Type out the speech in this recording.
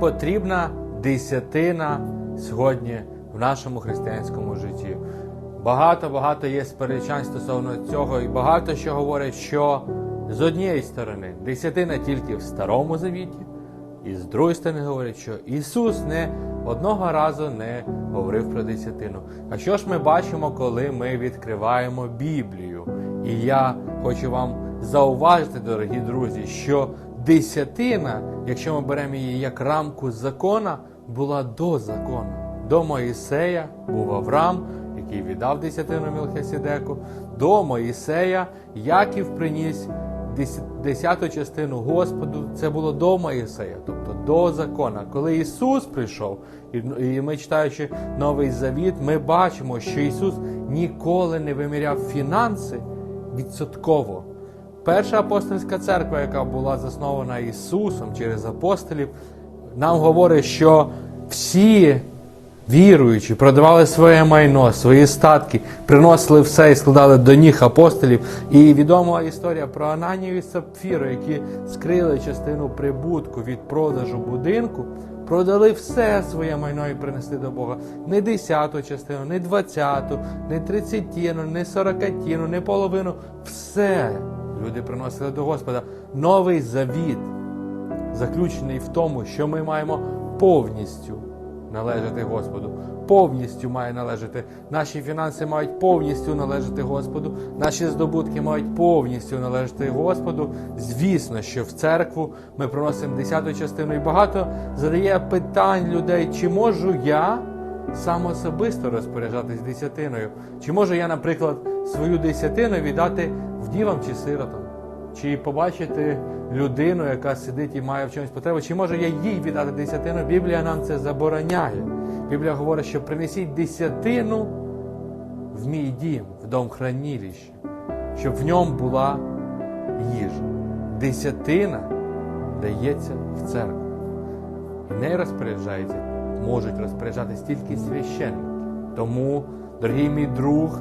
потрібна десятина сьогодні в нашому християнському житті. Багато-багато є сперечань стосовно цього, і багато що говорять, що з однієї сторони десятина тільки в Старому Завіті, і з другої сторони говорять, що Ісус не одного разу не говорив про десятину. А що ж ми бачимо, коли ми відкриваємо Біблію? І я хочу вам зауважити, дорогі друзі, що десятина, якщо ми беремо її як рамку закона, була до закону. До Моїсея був Авраам, який віддав десятину Мілхисідеку. До Моїсея Яків приніс десяту частину Господу. Це було до Моїсея, тобто до закона. Коли Ісус прийшов, і ми читаючи Новий Завіт, ми бачимо, що Ісус ніколи не виміряв фінанси відсотково. Перша апостольська церква, яка була заснована Ісусом через апостолів, нам говорить, що всі віруючі продавали своє майно, свої статки, приносили все і складали до ніг апостолів. І відома історія про Ананію і Сапфіру, які скрили частину прибутку від продажу будинку, продали все своє майно і принесли до Бога. Не десяту частину, не двадцяту, не тридцятину, не сорокатину, не половину. Все люди приносили до Господа. Новий завіт заключений в тому, що ми маємо повністю належати Господу. Повністю має належати. Наші фінанси мають повністю належати Господу. Наші здобутки мають повністю належати Господу. Звісно, що в церкву ми приносимо десяту частину і багато задає питань людей, чи можу я сам особисто розпоряджатись десятиною? Чи можу я, наприклад, свою десятину віддати вдівам чи сиротам? Чи побачити людину, яка сидить і має в чомусь потребу, чи може я їй віддати десятину? Біблія нам це забороняє. Біблія говорить, що принесіть десятину в мій дім, в дом хранилища, щоб в ньому була їжа. Десятина дається в церкву. І нею розпоряджається, можуть розпоряджатись тільки священники. Тому, дорогий мій друг,